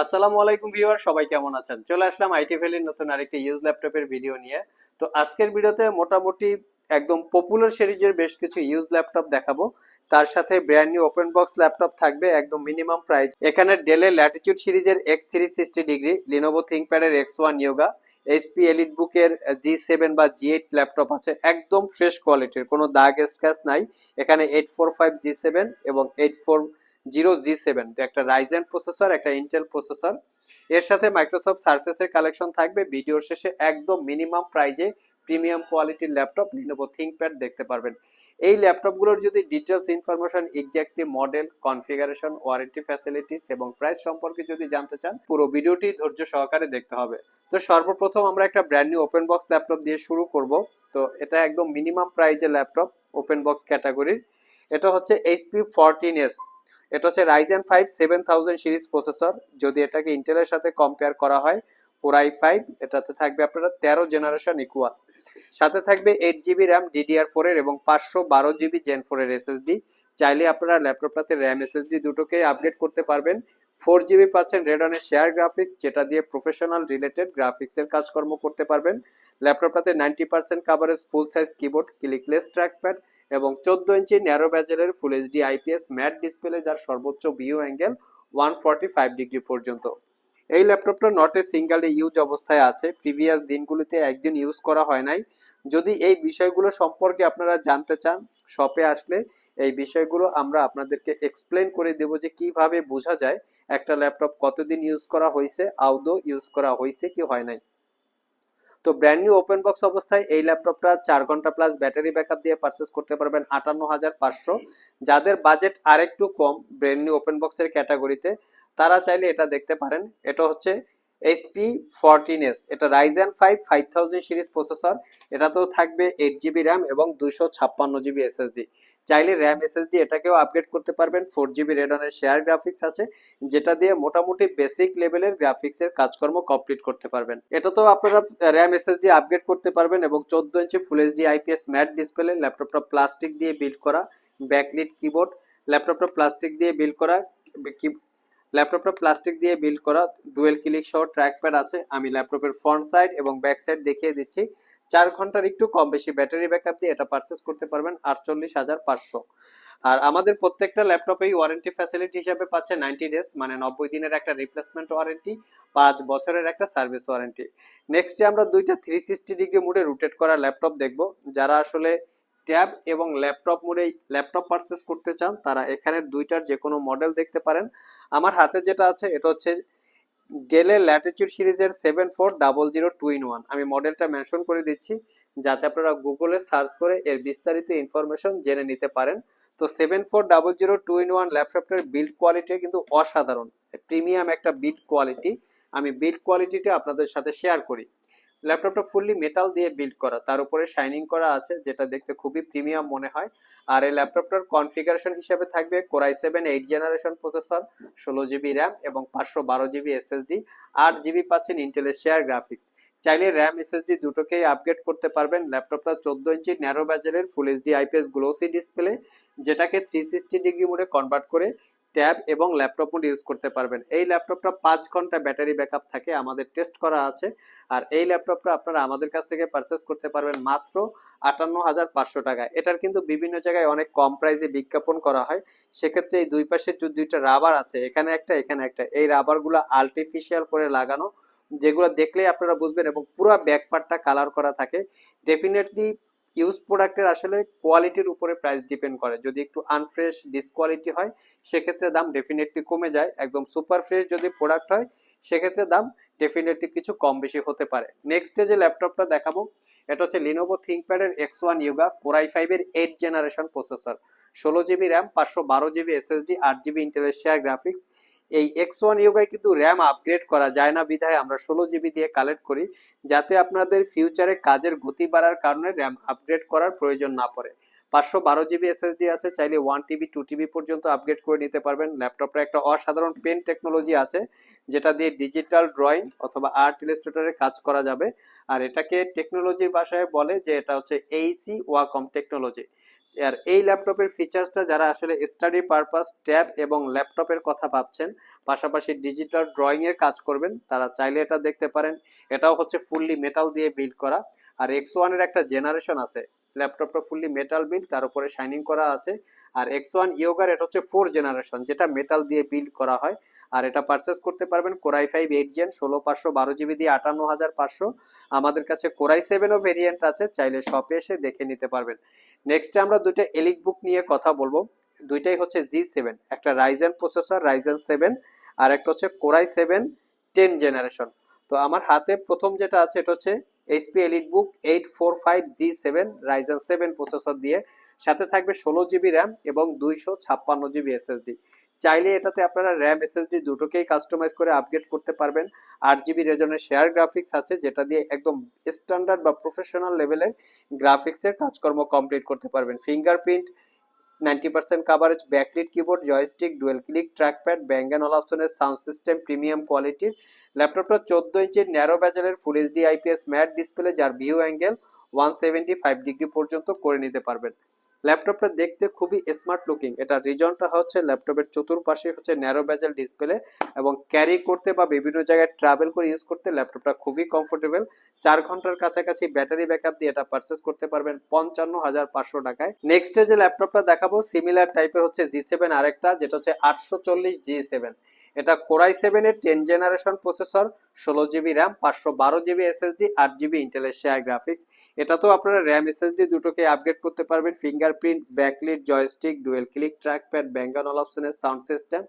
আসসালামু আলাইকুম ভিউয়ার, সবাই কেমন আছেন? চলে আসলাম আইটি ভ্যালির নতুন আরেকটি ইউজ ল্যাপটপের ভিডিও নিয়ে। তো আজকের ভিডিওতে মোটামুটি একদম পপুলার সিরিজের বেশ কিছু ইউজ ল্যাপটপ দেখাবো। তার সাথে brand new open box laptop থাকবে, একদম মিনিমাম প্রাইস এখানে ডেলের ল্যাটিটিউড সিরিজের X three sixty degree Lenovo থিঙ্কপ্যাডের X one Yoga HP elite বুকের জি সেভেন বা জি এইট ল্যাপটপ আছে, একদম ফ্রেশ কোয়ালিটির কোনো দাগ স্ক্র্যাচ নাই। এখানে eight four five G seven এবং eight four zero G seven একটা রাইজেন প্রসেসর একটা ইন্টেল প্রসেসর এর সাথে মাইক্রোসফট সার্ফেসের কালেকশন থাকবে। ভিডিওর শেষে একদম মিনিমাম প্রাইজে প্রিমিয়াম কোয়ালিটির ল্যাপটপ লিনোভো থিঙ্কপ্যাড দেখতে পারবেন। এই ল্যাপটপগুলোর যদি details information exactly model configuration warranty facilities এবং প্রাইস সম্পর্কে যদি জানতে চান, পুরো ভিডিওটি ধৈর্য সহকারে দেখতে হবে। তো সর্বপ্রথম আমরা একটা brand new open box laptop দিয়ে শুরু করব। তো এটা একদম মিনিমাম প্রাইজের ল্যাপটপ ওপেন বক্স ক্যাটাগরির এটা হচ্ছে এইচপি ফোরটিন এস এটা হচ্ছে Ryzen five seven thousand series processor যদি এটাকে ইন্টেলের সাথে কম্পেয়ার করা হয় কোরাই ফাইভ এটাতে থাকবে আপনারা তেরো জেনারেশন ইকুয়াল সাথে থাকবে এইট জিবি র্যাম ডিডিআর ফোরের এবং পাঁচশো বারো জিবি জেন ফোরের এসএসডি চাইলে আপনারা ল্যাপটপটাতে র্যাম এসএসডি দুটোকে আপগ্রেড করতে পারবেন। ফোর জিবি পাচ্ছেন রেডনের শেয়ার গ্রাফিক্স যেটা দিয়ে প্রফেশনাল রিলেটেড গ্রাফিক্সের কাজকর্ম করতে পারবেন। ল্যাপটপটাতে ninety percent coverage full size keyboard clickless trackpad এবং চোদ্দ ইঞ্চি narrow ব্যাজেলের full HD IPS matte display যার সর্বোচ্চ view angle one five degree পর্যন্ত। এই ল্যাপটপটা নট এ সিঙ্গেল ইউজ অবস্থায় আছে। প্রিভিয়াস দিনগুলিতে একদিন ইউজ করা হয় নাই। যদি এই বিষয়গুলো সম্পর্কে আপনারা জানতে চান শপে আসলে এই বিষয়গুলো আমরা আপনাদেরকে এক্সপ্লেন করে দেব যে কীভাবে বোঝা যায় একটা ল্যাপটপ কতদিন ইউজ করা হয়েছে আউদো ইউজ করা হয়েছে কি হয় নাই। তো ব্র্যান্ড নিউ ওপেন বক্স অবস্থায় এই ল্যাপটপটা চার ঘণ্টা প্লাস ব্যাটারি ব্যাকআপ দিয়ে পারচেস করতে পারবেন আটান্ন হাজার পাঁচশো। যাদের বাজেট আরেকটু কম ব্র্যান্ড নিউ ওপেন বক্সের ক্যাটাগরিতে তারা চাইলে এটা দেখতে পারেন। এটা হচ্ছে এইচপি ফোরটিন এস এটা Ryzen five five thousand series processor এটাতেও থাকবে এইট জিবি র্যাম এবং দুশো ছাপ্পান্ন জিবি এসএসডি চাইলে র্যাম এসএসডি এটাকেও আপগ্রেড করতে পারবেন। ফোর জিবি রেডনের শেয়ার গ্রাফিক্স আছে, যেটা দিয়ে মোটামুটি বেসিক লেভেলের গ্রাফিক্সের কাজকর্ম কমপ্লিট করতে পারবেন। এটা তো আপনারা র্যাম এসএসডি আপগ্রেড করতে পারবেন এবং চোদ্দ ইঞ্চি full HD IPS matte display ল্যাপটপটা প্লাস্টিক দিয়ে বিল্ড করা ব্যাকলিট কিবোর্ড ল্যাপটপটা প্লাস্টিক দিয়ে বিল্ড করা ল্যাপটপটা প্লাস্টিক দিয়ে বিল্ড করা ডুয়েল ক্লিক সহ ট্র্যাক ট্র্যাকপ্যাড আছে। আমি ল্যাপটপের ফ্রন্ট সাইড এবং ব্যাক সাইড দেখিয়ে দিচ্ছি। চার ঘণ্টার একটু কম বেশি ব্যাটারি ব্যাকআপ দিয়ে এটা পারচেস করতে পারবেন আটচল্লিশ হাজার পাঁচশো। আর আমাদের প্রত্যেকটা ল্যাপটপেই ওয়ারেন্টি ফ্যাসিলিটি হিসাবে পাচ্ছে নাইনটি ডেজ মানে নব্বই দিনের একটা রিপ্লেসমেন্ট ওয়ারেন্টি পাঁচ বছরের একটা সার্ভিস ওয়ারেন্টি নেক্সটে আমরা দুইটা থ্রি সিক্সটি ডিগ্রি মুডে রোটেট করা ল্যাপটপ দেখব। যারা আসলে ট্যাব এবং ল্যাপটপ মোডে ল্যাপটপ পারচেস করতে চান, তারা এখানের দুইটার যে কোনো মডেল দেখতে পারেন। আমার হাতে যেটা আছে, এটা হচ্ছে ডেলের ল্যাটিচিউড সিরিজের seven four double zero two in one আমি মডেলটা মেনশন করে দিচ্ছি, যাতে আপনারা গুগলে সার্চ করে এর বিস্তারিত ইনফরমেশন জেনে নিতে পারেন। তো seven four double zero two in one ল্যাপটপটার build quality কিন্তু অসাধারণ। প্রিমিয়াম একটা বিল্ড কোয়ালিটি আমি বিল্ড কোয়ালিটিটা আপনাদের সাথে শেয়ার করি। ল্যাপটপটা ফুললি মেটাল দিয়ে বিল্ড করা। তার উপরে শাইনিং করা আছে, যেটা দেখতে খুবই প্রিমিয়াম মনে হয়। আর এই ল্যাপটপটার কনফিগারেশন হিসেবে থাকবে core i seven eight generation processor ষোলো জিবি র্যাম এবং পাঁচশো বারো জিবি এসএসডি আট জিবি পাচ্ছেন ইন্টেলের শেয়ার গ্রাফিক্স চাইলে র্যাম এসএসডি দুটোকেই আপগ্রেড করতে পারবেন। ল্যাপটপটা চোদ্দ ইঞ্চি narrow ব্যাজারের full HD IPS glossy display যেটাকে থ্রি সিক্সটি ডিগ্রি মোডে কনভার্ট করে ট্যাব এবং ল্যাপটপ মোড ইউজ করতে পারবেন। এই ল্যাপটপটা পাঁচ ঘণ্টা ব্যাটারি ব্যাকআপ থাকে, আমাদের টেস্ট করা আছে। আর এই ল্যাপটপটা আপনারা আমাদের কাছ থেকে পারচেস করতে পারবেন মাত্র আটান্ন হাজার পাঁচশো টাকা। এটার কিন্তু বিভিন্ন জায়গায় অনেক কম প্রাইসে বিজ্ঞাপন করা হয়। সেক্ষেত্রে এই দুই পাশে দুইটা রাবার আছে, এখানে একটা এখানে একটা। এই রাবারগুলো আর্টিফিশিয়াল করে লাগানো, যেগুলো দেখলেই আপনারা বুঝবেন এবং পুরো ব্যাকপার্টটা কালার করা থাকে। ডেফিনেটলি ইউজ প্রোডাক্টের আসলে কোয়ালিটির উপরে প্রাইস ডিপেন্ড করে। যদি একটু আনফ্রেশ ডিসকোয়ালিটি হয়, সেক্ষেত্রে দাম ডেফিনেটলি কমে যায়। একদম সুপার ফ্রেশ যদি প্রোডাক্ট হয়, সেক্ষেত্রে দাম ডেফিনেটলি কিছু কম বেশি হতে পারে। নেক্সট যে ল্যাপটপটা দেখাবো, এটা হচ্ছে Lenovo থিঙ্কপ্যাডের X one Yoga core i ফাইভের এইট জেনারেশন প্রসেসর ষোলো জিবি র্যাম পাঁচশো বারো জিবি এসএসডি আট জিবি ইন্টেলের শেয়ার গ্রাফিক্স এই এক্স ওয়ান ইউগায় কিন্তু র্যাম আপগ্রেড করা যায় না বিধায় আমরা ষোলো জিবি দিয়ে কালেক্ট করি, যাতে আপনাদের ফিউচারে কাজের গতি বাড়ার কারণে র্যাম আপগ্রেড করার প্রয়োজন না পড়ে। পাঁচশো বারো জিবি এসএসডি আছে, চাইলে ওয়ান টিবি টু টিবি পর্যন্ত আপগ্রেড করে নিতে পারবেন। ল্যাপটপটা একটা অসাধারণ পেন টেকনোলজি আছে, যেটা দিয়ে ডিজিটাল ড্রয়িং অথবা আর্ট ইলাস্ট্রেটরে কাজ করা যাবে। আর এটাকে টেকনোলজির ভাষায় বলে যে এটা হচ্ছে এইসি ওয়াকম টেকনোলজি আর এই ল্যাপটপের ফিচার্সটা যারা আসলে স্টাডি পারপাস ট্যাব এবং ল্যাপটপের কথা ভাবছেন, পাশাপাশি ডিজিটাল ড্রয়িং এর কাজ করবেন, তারা চাইলে এটা দেখতে পারেন। এটাও হচ্ছে ফুললি মেটাল দিয়ে বিল্ড করা। আর এক্স ওয়ানের একটা জেনারেশন আছে। ল্যাপটপটা ফুললি মেটাল বিল্ড তার উপরে শাইনিং করা আছে। আর এক্স ওয়ান ইয়োগার এটা হচ্ছে ফোর জেনারেশন যেটা মেটাল দিয়ে বিল্ড করা হয়। আর এটা পারচেস করতে পারবেন কোরাই ফাইভ এইট জেন ষোলো পাঁচশো, বারো জিবি দিয়ে আটান্ন হাজার পাঁচশো। আমাদের কাছে কোরাই সেভেনও ভেরিয়েন্ট আছে, চাইলে শপে এসে দেখে নিতে পারবেন। নেক্সটে আমরা দুইটা এলিট বুক নিয়ে কথা বলব। দুইটাই হচ্ছে জি সেভেন একটা রাইজেন প্রসেসর রাইজেন সেভেন আর একটা হচ্ছে কোরাই সেভেন টেন জেনারেশন তো আমার হাতে প্রথম যেটা আছে, এটা হচ্ছে HP elite book eight four five G seven Ryzen seven processor দিয়ে। সাথে থাকবে ষোলো জিবি র্যাম এবং দুইশো ছাপ্পান্ন জিবি এসএসডি চাইলে এটাতে আপনারা র্যাম এসএসডি দুটোকেই কাস্টমাইজ করে আপগ্রেড করতে পারবেন। আট জিবি রেজনের শেয়ার গ্রাফিক্স আছে, যেটা দিয়ে একদম স্ট্যান্ডার্ড বা প্রফেশনাল লেভেলের গ্রাফিক্সের কাজকর্ম কমপ্লিট করতে পারবেন। Fingerprint ninety percent coverage backlit keyboard joystick dual click trackpad bang and all অপশনের সাউন্ড সিস্টেম প্রিমিয়াম কোয়ালিটির ল্যাপটপটা চোদ্দ ইঞ্চির narrow ব্যাজারের full HD IPS matte display যার view angle one seventy five degree পর্যন্ত করে নিতে পারবেন। ল্যাপটপটা দেখতে খুবই স্মার্ট লুকিং এটা রিজনটা হচ্ছে ল্যাপটপের চতুর্পাশে হচ্ছে ন্যারো ব্যাজেল ডিসপ্লে এবং ক্যারি করতে বা বিভিন্ন জায়গায় ট্রাভেল করে ইউজ করতে ল্যাপটপটা খুবই কমফোর্টেবল চার ঘণ্টার কাছাকাছি ব্যাটারি ব্যাকআপ দিয়ে এটা পারচেস করতে পারবেন পঞ্চান্ন হাজার পাঁচশো টাকায়। নেক্সট যে ল্যাপটপটা দেখাবো সিমিলার টাইপের হচ্ছে জি সেভেন আরেকটা, যেটা হচ্ছে আটশো চল্লিশ জি সেভেন এটা কোরাই সেভেনের টেন জেনারেশন প্রসেসর ষোলো জিবি র্যাম পাঁচশো বারো জিবি এসএসডি আট জিবি ইন্টেলের শেয়ার গ্রাফিক্স এটা তো আপনারা র্যাম এসএসডি দুটোকে আপগ্রেড করতে পারবেন। Fingerprint backlit joystick dual click trackpad bang and all অপশনের সাউন্ড সিস্টেম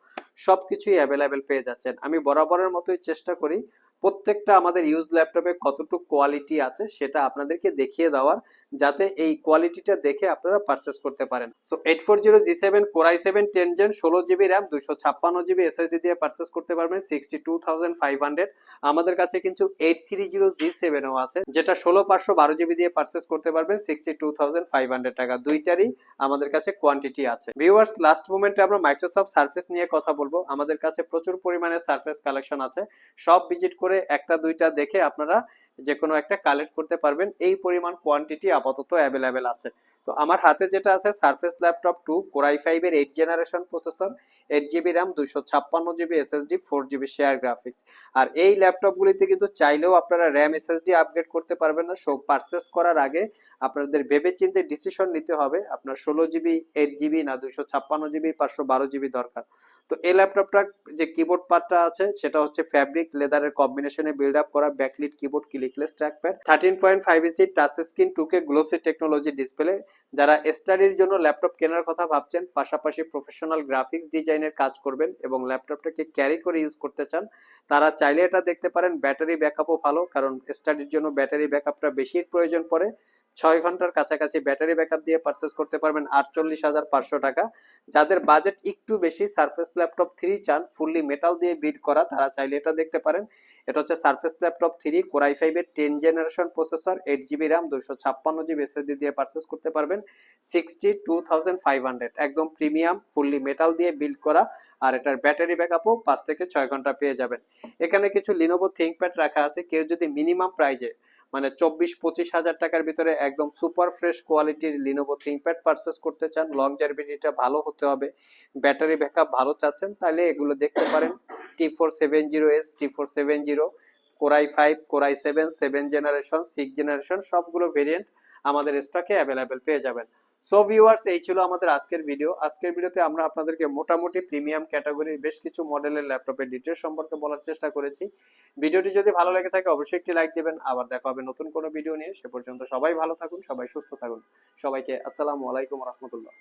সব কিছুই অ্যাভেলেবেল পেয়ে যাচ্ছেন। আমি বরাবরের মতোই চেষ্টা করি প্রত্যেকটা আমাদের ইউজ ল্যাপটপে কতটুকু কোয়ালিটি আছে সেটা আপনাদেরকে দেখিয়ে দেওয়ার, যাতে এই কোয়ালিটিটা দেখে আপনারা পারচেস করতে পারেন। So eight four zero G seven core i seven ten gen ষোলো জিবি র্যাম দুশো ছাপ্পান্ন জিবি এসএসডি দিয়ে পারচেস করতে পারবেন sixty two thousand five hundred আমাদের কাছে কিন্তু এইট থ্রি জিরো জি সেভেনও আছে, যেটা ষোলো পাঁচশো বারো জিবি দিয়ে পারচেস করতে পারবেন sixty two thousand five hundred টাকা। দুইটারই আমাদের কাছে কোয়ান্টিটি আছে। ভিউয়ার্স লাস্ট মোমেন্টে আমরা মাইক্রোসফট সার্ফেস নিয়ে কথা বলব। আমাদের কাছে প্রচুর পরিমাণে সার্ফেস কালেকশন আছে। সব ভিজিট করে একটা, দুইটা দেখে আপনারা যে কোনো একটা কালেক্ট করতে পারবেন। এই পরিমাণ কোয়ান্টিটি আপাতত অ্যাভেলেবেল আছে। তো আমার হাতে যেটা আছে Surface laptop two core i ফাইভের eight generation processor eight GB RAM দুইশো ছাপ্পান্ন GB SSD four GB share graphics আর এই ল্যাপটপগুলিতে কিন্তু চাইলেও আপনারা র্যাম এসএসডি আপগ্রেড করতে পারবেন না। সব পারচেস করার আগে আপনাদের ভেবে চিন্তে ডিসিশন নিতে হবে, আপনার ষোলো জিবি এইট জিবি না, দুইশো ছাপ্পান্ন জিবি পাঁচশো বারো জিবি দরকার। তো এই ল্যাপটপটা যে কিবোর্ড পার্টটা আছে, সেটা হচ্ছে ফ্যাব্রিক লেদারের কম্বিনেশনে বিল্ড আপ করা backlit keyboard clickless trackpad thirteen point five inch touch screen টুকে গ্লোসি টেকনোলজি ডিসপ্লে যারা স্টাডির জন্য ল্যাপটপ কেনার কথা ভাবছেন, পাশাপাশি প্রফেশনাল গ্রাফিক্স ডিজাইনের কাজ করবেন এবং ল্যাপটপটাকে ক্যারি করে ইউজ করতে চান, তারা চাইলে এটা দেখতে পারেন ব্যাটারি ব্যাকআপও ভালো, কারণ স্টাডির জন্য ব্যাটারি ব্যাকআপটা বেশি প্রয়োজন পড়ে। ছয় ঘণ্টার কাছাকাছি ব্যাটারি ব্যাকআপ দিয়ে পারচেস করতে পারবেন আটচল্লিশ হাজার পাঁচশো টাকা। যাদের বাজেট একটু বেশি সারফেস ল্যাপটপ থ্রি চান ফুললি মেটাল দিয়ে বিল্ড করা, তারা চাইলে এটা দেখতে পারেন। এটা হচ্ছে Surface laptop three core i ফাইভের ten generation processor eight GB RAM দুশো ছাপ্পান্ন জিবি এসএসডি দিয়ে পারচেস করতে পারবেন। Sixty two thousand five hundred একদম প্রিমিয়াম ফুললি মেটাল দিয়ে বিল্ড করা আর এটার ব্যাটারি ব্যাকআপও পাঁচ থেকে ছয় ঘণ্টা পেয়ে যাবেন। এখানে কিছু লিনোভো থিঙ্কপ্যাড রাখা আছে, কেউ যদি মিনিমাম প্রাইজে মানে চব্বিশ পঁচিশ হাজার টাকার ভিতরে একদম সুপার ফ্রেশ কোয়ালিটির লিনোভো থিঙ্কপ্যাড পারচেস করতে চান লং জার্ভিটিটা ভালো হতে হবে ব্যাটারি ব্যাকআপ ভালো চাচ্ছেন, তাহলে এগুলো দেখতে পারেন। T four seven zero S T four seven zero core i five core i seven seven generation six generation সবগুলো ভেরিয়েন্ট আমাদের স্টকে অ্যাভেলেবেল পেয়ে যাবেন। সো ভিউয়ার্স এই ছিল আমাদের আজকের ভিডিও আজকের ভিডিওতে আমরা আপনাদেরকে মোটামুটি প্রিমিয়াম ক্যাটাগরির বেশ কিছু মডেলের ল্যাপটপের ডিটেল সম্পর্কে বলার চেষ্টা করেছি। ভিডিওটি যদি ভালো লেগে থাকে, অবশ্যই একটি লাইক দেবেন। আবার দেখা হবে নতুন কোনো ভিডিও নিয়ে। সে পর্যন্ত সবাই ভালো থাকুন, সবাই সুস্থ থাকুন। সবাইকে আসসালামু আলাইকুম রহমতুল্লাহ।